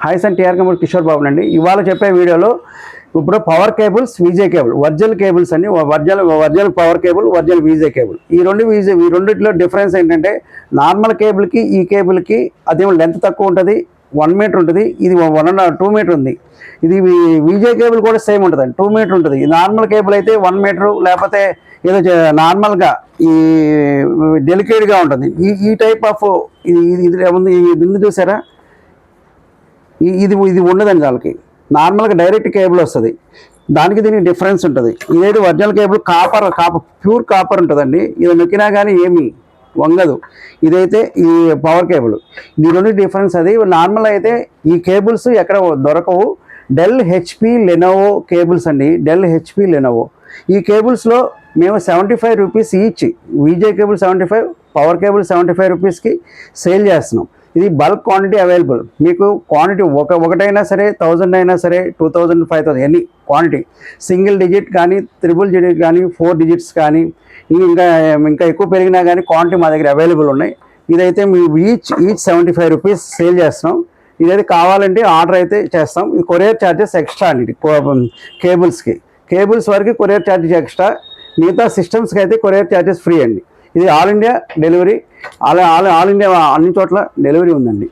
Hi sun T R Kamal Kishore Babu అండి ఇవాళ చెప్పే వీడియోలో ఇప్పుడు పవర్ కేబుల్స్ విజే కేబుల్ వర్జల్ కేబుల్స్ అన్ని వర్జల్ వర్జల్ పవర్ కేబుల్ వర్జల్ విజే కేబుల్. ఈ రెండు విజే ఈ రెండింటిలో డిఫరెన్స్ ఏంటంటే నార్మల్ కేబుల్కి ఈ కేబుల్కి అదేమో లెంత్ తక్కువ ఉంటుంది వన్ మీటర్ ఉంటుంది ఇది వన్ అండ్ టూ మీటర్ ఉంది. ఇది విజే కేబుల్ కూడా సేమ్ ఉంటుంది టూ మీటర్ ఉంటుంది. ఈ నార్మల్ కేబుల్ అయితే వన్ మీటర్ లేకపోతే ఏదో చే- నార్మల్గా ఈ డెలికేట్గా ఉంటుంది. ఈ ఈ టైప్ ఆఫ్ ఇది ఇది ఏముంది ఉంది ఇది చూసారా? ఇది ఇది ఉండదండి వాళ్ళకి నార్మల్గా డైరెక్ట్ కేబుల్ వస్తుంది. దానికి దీనికి డిఫరెన్స్ ఉంటుంది. ఇదేది original cable copper copper pure copper ఉంటుందండి. ఇది నొక్కినా కానీ ఏమి వంగదు. ఇదైతే ఈ పవర్ కేబుల్. ఈ నుండి డిఫరెన్స్ అది. నార్మల్ అయితే ఈ కేబుల్స్ ఎక్కడ దొరకవు. డెల్ హెచ్పి లెనోవో కేబుల్స్ అండి. Dell HP Lenovo. ఈ కేబుల్స్లో మేము seventy five rupees each. VGA cable seventy five power cable seventy five రూపీస్కి సేల్ చేస్తున్నాం. ఇది బల్క్ క్వాంటిటీ అవైలబుల్ మీకు క్వాంటిటీ ఒక ఒకటైనా సరే థౌజండ్ అయినా సరే two thousand five thousand any quantity single digit కానీ త్రిబుల్ డిజిట్ కానీ ఫోర్ డిజిట్స్ కానీ ఇంకా ఇంకా ఎక్కువ పెరిగినా కానీ క్వాంటిటీ మా దగ్గర అవైలబుల్ ఉన్నాయి. ఇదైతే మీ each each seventy five rupees sale చేస్తున్నాం. ఇదైతే కావాలంటే ఆర్డర్ అయితే చేస్తాం. ఇది కొరియర్ ఛార్జెస్ ఎక్స్ట్రా అండి కేబుల్స్కి కేబుల్స్ వరకు కొరియర్ ఛార్జెస్ ఎక్స్ట్రా మిగతా సిస్టమ్స్కి అయితే కొరియర్ ఛార్జెస్ ఫ్రీ అండి. ఇది all India delivery all all all India అన్ని చోట్ల డెలివరీ ఉందండి.